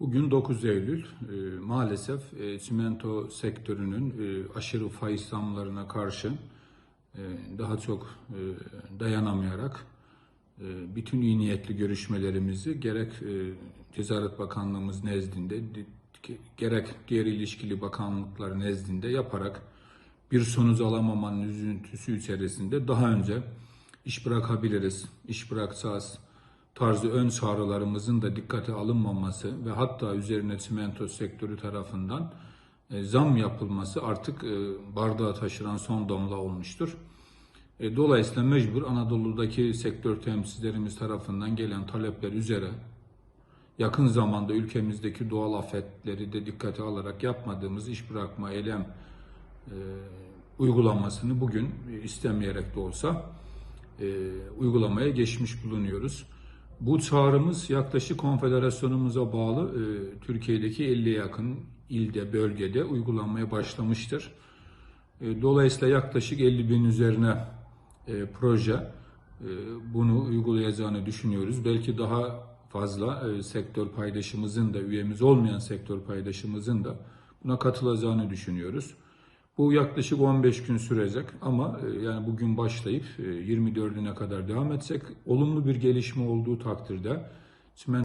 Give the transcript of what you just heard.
Bugün 9 Eylül. Ee, maalesef e, çimento sektörünün e, aşırı faiz zamlarına karşı e, daha çok e, dayanamayarak bütün iyi niyetli görüşmelerimizi gerek e, Bakanlığımız nezdinde di- gerek diğer ilişkili bakanlıklar nezdinde yaparak bir sonuç alamamanın üzüntüsü içerisinde daha önce iş bırakabiliriz, iş bırakacağız tarzı ön çağrılarımızın da dikkate alınmaması ve hatta üzerine çimento sektörü tarafından e, zam yapılması artık e, bardağı taşıran son damla olmuştur. E, Dolayısıyla mecbur Anadolu'daki sektör temsilcilerimiz tarafından gelen talepler üzere yakın zamanda ülkemizdeki doğal afetleri de dikkate alarak yapmadığımız iş bırakma eylem e, uygulamasını bugün istemeyerek de olsa uygulamaya geçmiş bulunuyoruz. Bu çağrımız yaklaşık konfederasyonumuza bağlı e, Türkiye'deki 50'ye yakın ilde, bölgede uygulanmaya başlamıştır. E, Dolayısıyla yaklaşık 50 bin üzerine e, proje e, bunu uygulayacağını düşünüyoruz. Belki daha fazla e, sektör paydaşımızın da üyemiz olmayan sektör paydaşımızın da buna katılacağını düşünüyoruz. Bu yaklaşık 15 gün sürecek ama e, yani bugün başlayıp e, 24'üne kadar devam etsek olumlu bir gelişme olduğu takdirde çimento